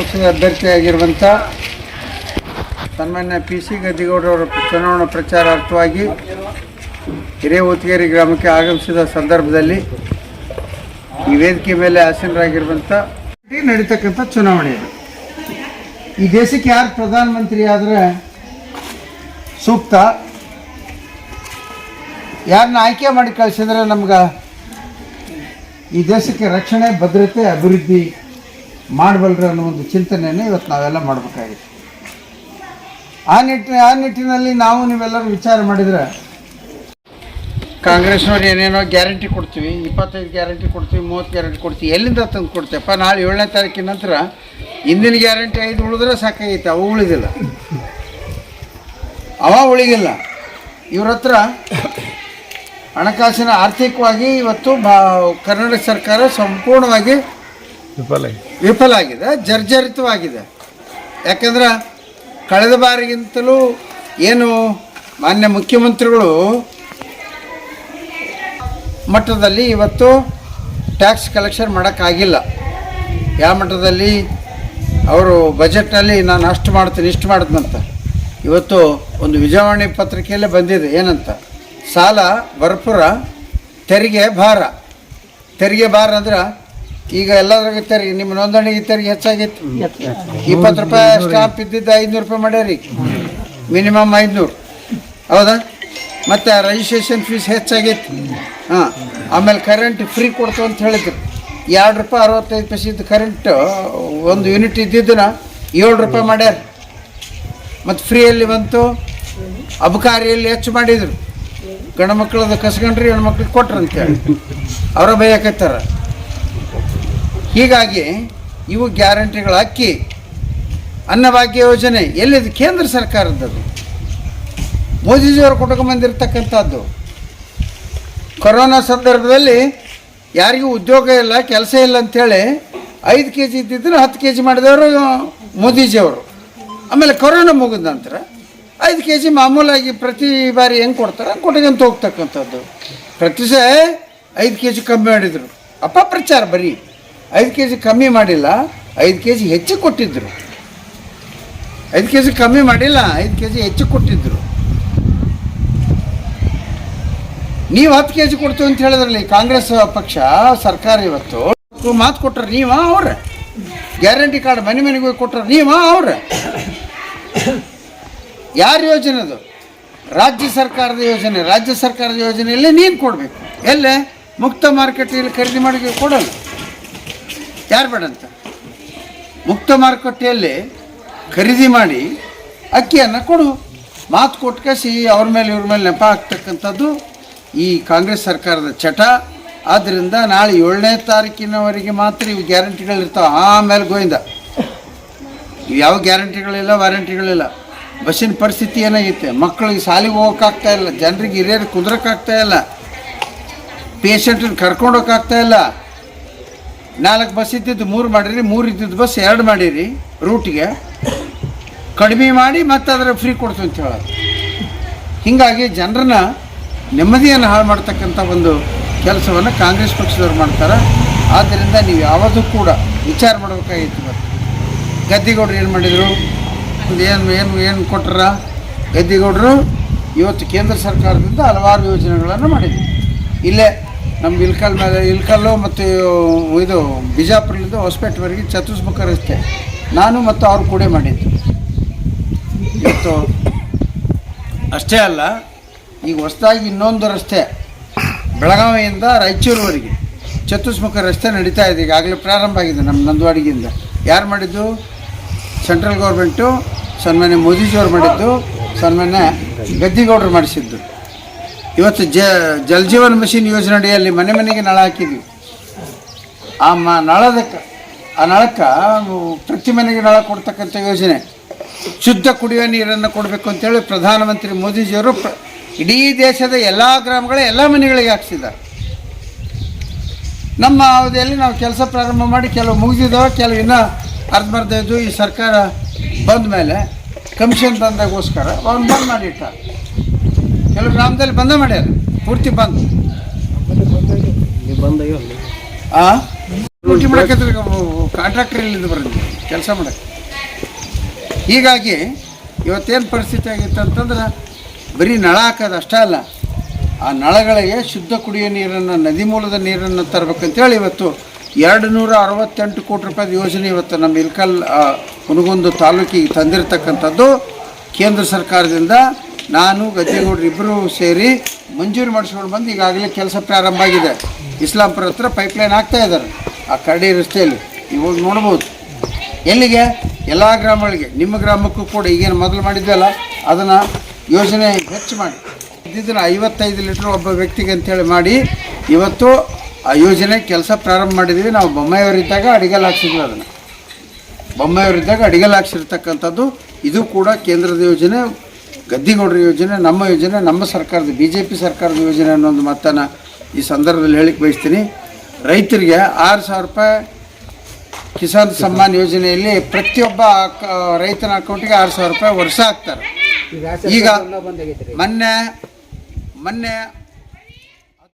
ಪಕ್ಷದ ಅಭ್ಯರ್ಥಿಯಾಗಿರುವಂಥ ಸನ್ಮಾನ್ಯ P C ಗದ್ದಿಗೌಡರವರ ಚುನಾವಣಾ ಪ್ರಚಾರಾರ್ಥವಾಗಿ ಹಿರೇಹುತ್ಗೇರಿ ಗ್ರಾಮಕ್ಕೆ ಆಗಮಿಸಿದ ಸಂದರ್ಭದಲ್ಲಿ ಈ ವೇದಿಕೆ ಮೇಲೆ ಆಸೀನರಾಗಿರುವಂಥ ನಡೀತಕ್ಕಂಥ ಚುನಾವಣೆ ಈ ದೇಶಕ್ಕೆ ಯಾರು ಪ್ರಧಾನಮಂತ್ರಿ ಆದರೆ ಸೂಕ್ತ? ಯಾರನ್ನ ಆಯ್ಕೆ ಮಾಡಿ ಕಳಿಸಿದ್ರೆ ನಮ್ಗೆ ಈ ದೇಶಕ್ಕೆ ರಕ್ಷಣೆ, ಭದ್ರತೆ, ಅಭಿವೃದ್ಧಿ ಮಾಡಬಲ್ರಿ ಅನ್ನೋ ಒಂದು ಚಿಂತನೆಯನ್ನು ಇವತ್ತು ನಾವೆಲ್ಲ ಮಾಡಬೇಕಾಗಿದೆ. ಆ ನಿಟ್ಟಿನ ಆ ನಿಟ್ಟಿನಲ್ಲಿ ನಾವು ನೀವೆಲ್ಲರೂ ವಿಚಾರ ಮಾಡಿದರೆ ಕಾಂಗ್ರೆಸ್ನವ್ರು ಏನೇನೋ ಗ್ಯಾರಂಟಿ ಕೊಡ್ತೀವಿ, ಇಪ್ಪತ್ತೈದು ಗ್ಯಾರಂಟಿ ಕೊಡ್ತೀವಿ, ಮೂವತ್ತು ಗ್ಯಾರಂಟಿ ಕೊಡ್ತೀವಿ, ಎಲ್ಲಿಂದ ತಂದು ಕೊಡ್ತೀವಪ್ಪ? ನಾಳೆ ಏಳನೇ ತಾರೀಕಿನ ನಂತರ ಹಿಂದಿನ ಗ್ಯಾರಂಟಿ ಐದು ಉಳಿದ್ರೆ ಸಾಕಾಗೈತೆ, ಅವು ಉಳಿದಿಲ್ಲ. ಅವ ಉಳಿಗಿಲ್ಲ ಇವ್ರ ಹತ್ರ ಹಣಕಾಸಿನ ಆರ್ಥಿಕವಾಗಿ ಇವತ್ತು ಬಾ, ಕರ್ನಾಟಕ ಸರ್ಕಾರ ಸಂಪೂರ್ಣವಾಗಿ ವಿಫಲ ಆಗಿದೆ. ಜರ್ಜರಿತವಾಗಿದೆ. ಯಾಕಂದ್ರೆ ಕಳೆದ ಬಾರಿಗಿಂತಲೂ ಏನು ಮಾನ್ಯ ಮುಖ್ಯಮಂತ್ರಿಗಳು ಮಟ್ಟದಲ್ಲಿ ಇವತ್ತು ಟ್ಯಾಕ್ಸ್ ಕಲೆಕ್ಷನ್ ಮಾಡೋಕ್ಕಾಗಿಲ್ಲ. ಯಾವ ಮಟ್ಟದಲ್ಲಿ? ಅವರು ಬಜೆಟ್ನಲ್ಲಿ ನಾನು ಅಷ್ಟು ಮಾಡ್ತೀನಿ, ಇಷ್ಟು ಮಾಡಿದ್ನಂತ. ಇವತ್ತು ಒಂದು ವಿಜಯವಾಣಿ ಪತ್ರಿಕೆಯಲ್ಲೇ ಬಂದಿದೆ, ಏನಂತ? ಸಾಲ ಭರ್ಪೂರ ತೆರಿಗೆ, ಭಾರ. ತೆರಿಗೆ, ಭಾರ ಅಂದ್ರೆ ಈಗ ಎಲ್ಲದ್ರಾಗ ತೆರಿಗೆ ನಿಮ್ಮ ನೋಂದಣಿ ತೆರಿಗೆ ಹೆಚ್ಚಾಗಿತ್ತು. ಇಪ್ಪತ್ತು ರೂಪಾಯಿ ಸ್ಟಾಂಪ್ ಇದ್ದಿದ್ದು ಐನೂರು ರೂಪಾಯಿ ಮಾಡ್ಯಾರಿ. ಮಿನಿಮಮ್ ಐದುನೂರು ಹೌದಾ? ಮತ್ತು ರಿಜಿಸ್ಟ್ರೇಷನ್ ಫೀಸ್ ಹೆಚ್ಚಾಗಿತ್ತು. ಹಾಂ ಆಮೇಲೆ ಕರೆಂಟ್ ಫ್ರೀ ಕೊಡ್ತು ಅಂತ ಹೇಳಿದ್ರು. ಎರಡು ರೂಪಾಯಿ ಅರವತ್ತೈದು ಪೈಸೆ ಇದ್ದು ಕರೆಂಟ್ ಒಂದು ಯೂನಿಟ್ ಇದ್ದಿದ್ದನ್ನ ಏಳು ರೂಪಾಯಿ ಮಾಡ್ಯಾರ. ಮತ್ತು ಫ್ರೀಯಲ್ಲಿ ಬಂತು. ಅಬಕಾರಿಯಲ್ಲಿ ಹೆಚ್ಚು ಮಾಡಿದರು. ಗಂಡು ಮಕ್ಕಳದ ಕಸ್ಕೊಂಡ್ರಿ ಹೆಣ್ಮಕ್ಳಿಗೆ ಕೊಟ್ರು ಅಂತೇಳಿ ಅವರ ಬೈಯಕತ್ತಾರ ಹೀಗಾಗಿ ಇವು ಗ್ಯಾರಂಟಿಗಳ ಅಕ್ಕಿ ಅನ್ನಭಾಗ್ಯ ಯೋಜನೆ ಎಲ್ಲಿದೆ? ಕೇಂದ್ರ ಸರ್ಕಾರದ್ದು ಮೋದಿಜಿಯವರು ಕೊಟ್ಕೊಂಬಂದಿರ್ತಕ್ಕಂಥದ್ದು ಕೊರೋನಾ ಸಂದರ್ಭದಲ್ಲಿ ಯಾರಿಗೂ ಉದ್ಯೋಗ ಇಲ್ಲ, ಕೆಲಸ ಇಲ್ಲ ಅಂಥೇಳಿ ಐದು ಕೆ ಜಿ ಇದ್ದಿದ್ರೆ ಹತ್ತು ಕೆ ಜಿ ಮಾಡಿದವರು ಮೋದಿಜಿಯವರು. ಆಮೇಲೆ ಕೊರೋನಾ ಮುಗಿದ ನಂತರ ಐದು ಕೆ ಜಿ ಮಾಮೂಲಾಗಿ ಪ್ರತಿ ಬಾರಿ ಹೆಂಗೆ ಕೊಡ್ತಾರೆ? ಕೊಟ್ಕೊಂತ ಹೋಗ್ತಕ್ಕಂಥದ್ದು? ಪ್ರತಿ ಸಹ ಐದು ಕೆ ಜಿ ಕಮ್ಮಿ ಮಾಡಿದರು. ಅಪಪ್ರಚಾರ ಬರೀ. ಐದು ಕೆ ಜಿ ಕಮ್ಮಿ ಮಾಡಿಲ್ಲ, ಐದು ಕೆ ಜಿ ಹೆಚ್ಚು ಕೊಟ್ಟಿದ್ದರು ಐದು ಕೆ ಜಿ ಕಮ್ಮಿ ಮಾಡಿಲ್ಲ, ಐದು ಕೆ ಜಿ ಹೆಚ್ಚು ಕೊಟ್ಟಿದ್ದರು ನೀವು ಹತ್ತು ಕೆ ಜಿ ಕೊಡ್ತೀವಿ ಅಂತ ಹೇಳಿದ್ರಲ್ಲಿ ಕಾಂಗ್ರೆಸ್ ಪಕ್ಷ, ಸರ್ಕಾರ ಇವತ್ತು ಮಾತು ಕೊಟ್ಟರು ನೀವ ಅವ್ರ? ಗ್ಯಾರಂಟಿ ಕಾರ್ಡ್ ಮನೆ ಮನೆಗೆ ಹೋಗಿ ಕೊಟ್ಟರು ನೀವ ಅವ್ರ? ಯಾರ ಯೋಜನೆ ಅದು ರಾಜ್ಯ ಸರ್ಕಾರದ ಯೋಜನೆ, ರಾಜ್ಯ ಸರ್ಕಾರದ ಯೋಜನೆಯಲ್ಲೇ ನೀನು ಕೊಡಬೇಕು. ಎಲ್ಲೇ? ಮುಕ್ತ ಮಾರುಕಟ್ಟೆಯಲ್ಲಿ ಖರೀದಿ ಮಾಡಿ ಕೊಡಲ್ಲ. ಯಾರು ಬೇಡಂತ ಮುಕ್ತ ಮಾರುಕಟ್ಟೆಯಲ್ಲಿ ಖರೀದಿ ಮಾಡಿ ಅಕ್ಕಿಯನ್ನು ಕೊಡು. ಮಾತು ಕೊಟ್ಕಸಿ ಅವ್ರ ಮೇಲೆ, ಇವ್ರ ಮೇಲೆ ನೆಪ ಆಗ್ತಕ್ಕಂಥದ್ದು ಈ ಕಾಂಗ್ರೆಸ್ ಸರ್ಕಾರದ ಚಟ. ಆದ್ದರಿಂದ ನಾಳೆ ಏಳನೇ ತಾರೀಕಿನವರೆಗೆ ಮಾತ್ರ ಇವು ಗ್ಯಾರಂಟಿಗಳಿರ್ತಾವೆ ಆಮೇಲೆ ಗೋವಿಂದ. ಯಾವ ಗ್ಯಾರಂಟಿಗಳಿಲ್ಲ, ವಾರಂಟಿಗಳಿಲ್ಲ. ಬಸ್ಸಿನ ಪರಿಸ್ಥಿತಿ ಏನಾಗೈತೆ? ಮಕ್ಕಳಿಗೆ ಶಾಲೆಗೆ ಹೋಗೋಕ್ಕಾಗ್ತಾ ಇಲ್ಲ. ಜನರಿಗೆ ಹಿರಿಯರಿಗೆ ಕುದ್ರಕ್ಕಾಗ್ತಾ ಇಲ್ಲ. ಪೇಷಂಟನ್ನು ಕರ್ಕೊಂಡೋಕ್ಕಾಗ್ತಾ ಇಲ್ಲ. ನಾಲ್ಕು ಬಸ್ ಇದ್ದಿದ್ದು ಮೂರು ಮಾಡಿರಿ, ಮೂರು ಇದ್ದಿದ್ದು ಬಸ್ ಎರಡು ಮಾಡಿರಿ ರೂಟಿಗೆ ಕಡಿಮೆ ಮಾಡಿ ಮತ್ತೆ ಅದರ ಫ್ರೀ ಕೊಡ್ತೀವಿ ಅಂತ ಹೇಳೋದು. ಹೀಗಾಗಿ ಜನರನ್ನ ನೆಮ್ಮದಿಯನ್ನು ಹಾಳು ಮಾಡ್ತಕ್ಕಂಥ ಒಂದು ಕೆಲಸವನ್ನು ಕಾಂಗ್ರೆಸ್ ಪಕ್ಷದವ್ರು ಮಾಡ್ತಾರೆ. ಆದ್ದರಿಂದ ನೀವು ಯಾವುದು ಕೂಡ ವಿಚಾರ ಮಾಡಬೇಕಾಗಿತ್ತು ಮತ್ತು. ಗದ್ದಿಗೌಡರು ಏನು ಮಾಡಿದರು? ಏನು ಏನು ಏನು ಕೊಟ್ಟರ ಗದ್ದಿಗೌಡರು ಇವತ್ತು ಕೇಂದ್ರ ಸರ್ಕಾರದಿಂದ ಹಲವಾರು ಯೋಜನೆಗಳನ್ನು ಮಾಡಿದ್ರು. ಇಲ್ಲೇ ನಮ್ಮ ಇಲ್ಕಲ್ ಮೇಲೆ, ಇಲ್ಕಲ್ಲು ಮತ್ತು ಇದು ಬಿಜಾಪುರದಿಂದ ಹೊಸಪೇಟೆವರೆಗೆ ಚತುಷ್ಮುಖ ರಸ್ತೆ. ನಾನು ಮತ್ತು ಅವ್ರು ಕೂಡ ಮಾಡಿದ್ದು. ಇವತ್ತು ಅಷ್ಟೇ ಅಲ್ಲ, ಈಗ ಹೊಸದಾಗಿ ಇನ್ನೊಂದು ರಸ್ತೆ ಬೆಳಗಾವಿಯಿಂದ ರಾಯಚೂರುವರೆಗೆ ಚತುಷ್ಮುಖ ರಸ್ತೆ ನಡೀತಾ ಇದೆ, ಈಗಾಗಲೇ ಪ್ರಾರಂಭ ಆಗಿದೆ ನಮ್ಮ ನಂದವಾಡಿಗಿಂದ ಯಾರು ಮಾಡಿದ್ದು? ಸೆಂಟ್ರಲ್ ಗೌರ್ಮೆಂಟು, ಸನ್ಮಾನ್ಯ ಮೋದಿಜಿಯವ್ರು ಮಾಡಿದ್ದು, ಸನ್ಮಾನ್ಯ ಗದ್ದಿಗೌಡರು ಮಾಡಿಸಿದ್ದು. ಇವತ್ತು ಜ ಜಲ್ ಜೀವನ್ ಮಿಷನ್ ಯೋಜನೆ ಅಡಿಯಲ್ಲಿ ಮನೆ ಮನೆಗೆ ನಳ ಹಾಕಿದ್ವಿ. ಆ ಮ ನಳದಕ್ಕೆ, ಆ ನಳಕ್ಕೆ ಪ್ರತಿ ಮನೆಗೆ ನಳ ಕೊಡ್ತಕ್ಕಂಥ ಯೋಜನೆ. ಶುದ್ಧ ಕುಡಿಯುವ ನೀರನ್ನು ಕೊಡಬೇಕು ಅಂತೇಳಿ ಪ್ರಧಾನಮಂತ್ರಿ ಮೋದಿಜಿಯವರು ಪ್ರ, ಇಡೀ ದೇಶದ ಎಲ್ಲ ಗ್ರಾಮಗಳ ಎಲ್ಲ ಮನೆಗಳಿಗೆ ಹಾಕ್ಸಿದ್ದಾರೆ. ನಮ್ಮ ಅವಧಿಯಲ್ಲಿ ನಾವು ಕೆಲಸ ಪ್ರಾರಂಭ ಮಾಡಿ ಕೆಲವು ಮುಗಿದಿದ್ದಾವೆ, ಕೆಲವು ಇನ್ನೂ ಅರ್ಧಮರ್ಧ ಇದ್ದು ಈ ಸರ್ಕಾರ ಬಂದ ಮೇಲೆ ಕಮಿಷನ್ ಬಂದಾಗೋಸ್ಕರ ಅವ್ನು ಬಂದ್ ಮಾಡಿಟ್ಟ ಕೆಲವು ಗ್ರಾಮದಲ್ಲಿ ಬಂದ ಮಾಡ್ಯಾರ ಪೂರ್ತಿ ಬಂದ್. ಆ? ಡ್ಯೂಟಿ ಮಾಡಕ್ಕೆ ಕಾಂಟ್ರಾಕ್ಟರ್ ಇಲ್ಲಿಂದ ಬರೋದು? ಕೆಲಸ ಮಾಡಕ್ಕೆ. ಹೀಗಾಗಿ ಇವತ್ತೇನು ಪರಿಸ್ಥಿತಿ ಆಗಿತ್ತು ಅಂತಂದ್ರೆ ಬರೀ ನಳ ಹಾಕೋದು ಅಷ್ಟೇ ಅಲ್ಲ. ಆ ನಳಗಳಿಗೆ ಶುದ್ಧ ಕುಡಿಯೋ ನೀರನ್ನು, ನದಿ ಮೂಲದ ನೀರನ್ನು ತರಬೇಕಂತೇಳಿ ಇವತ್ತು ಎರಡು ನೂರ ಅರವತ್ತೆಂಟು ಕೋಟಿ ರೂಪಾಯಿ ಯೋಜನೆ ಇವತ್ತು ನಮ್ಮ ಇಲ್ಕಲ್ ಹುನಗುಂದ ತಾಲೂಕಿಗೆ ತಂದಿರತಕ್ಕಂಥದ್ದು ಕೇಂದ್ರ ಸರ್ಕಾರದಿಂದ ನಾನು, ಗದ್ದೆಗೌಡರು ಇಬ್ಬರು ಸೇರಿ ಮಂಜೂರು ಮಾಡಿಸ್ಕೊಂಡು ಬಂದು ಈಗಾಗಲೇ ಕೆಲಸ ಪ್ರಾರಂಭ ಆಗಿದೆ. ಇಸ್ಲಾಂಪುರ ಹತ್ರ ಪೈಪ್ಲೈನ್ ಹಾಕ್ತಾ ಇದ್ದಾರೆ ಆ ಕರಡಿ ರಸ್ತೆಯಲ್ಲಿ. ಇವಾಗ ನೋಡ್ಬೋದು. ಎಲ್ಲಿಗೆ? ಎಲ್ಲ ಗ್ರಾಮಗಳಿಗೆ. ನಿಮ್ಮ ಗ್ರಾಮಕ್ಕೂ ಕೂಡ ಈಗೇನು ಮೊದಲು ಮಾಡಿದ್ವಲ್ಲ ಅದನ್ನು ಯೋಜನೆ ಹೆಚ್ಚು ಮಾಡಿ. ಇದ್ದಿದ್ದನ್ನು ಐವತ್ತೈದು ಲೀಟ್ರ್ ಒಬ್ಬ ವ್ಯಕ್ತಿಗೆ ಅಂತೇಳಿ ಮಾಡಿ, ಇವತ್ತು ಆ ಯೋಜನೆ ಕೆಲಸ ಪ್ರಾರಂಭ ಮಾಡಿದ್ದೀವಿ. ನಾವು ಬೊಮ್ಮಾಯಿಯವರಿದ್ದಾಗ ಅಡಿಗೆಲ್ ಹಾಕ್ಸಿದ್ವಿ ಅದನ್ನು. ಬೊಮ್ಮಾಯಿಯವರಿದ್ದಾಗ ಅಡಿಗೆಲ್ ಹಾಕ್ಸಿರ್ತಕ್ಕಂಥದ್ದು, ಇದು ಕೂಡ ಕೇಂದ್ರದ ಯೋಜನೆ. ಗದ್ದಿಗೌಡರ ಯೋಜನೆ ನಮ್ಮ ಯೋಜನೆ ನಮ್ಮ ಸರ್ಕಾರದ ಬಿ ಜೆ ಪಿ ಸರ್ಕಾರದ ಯೋಜನೆ ಅನ್ನೋ ಒಂದು ಮಾತನ್ನು ಈ ಸಂದರ್ಭದಲ್ಲಿ ಹೇಳಿಕ್ಕೆ ಬಯಸ್ತೀನಿ. ರೈತರಿಗೆ ಆರು ಸಾವಿರ ರೂಪಾಯಿ ಕಿಸಾನ್ ಸಮ್ಮಾನ್ ಯೋಜನೆಯಲ್ಲಿ ಪ್ರತಿಯೊಬ್ಬ ರೈತನ ಅಕೌಂಟಿಗೆ ಆರು ಸಾವಿರ ರೂಪಾಯಿ ವರ್ಷ ಹಾಕ್ತಾರೆ. ಈಗ ಮೊನ್ನೆ ಮೊನ್ನೆ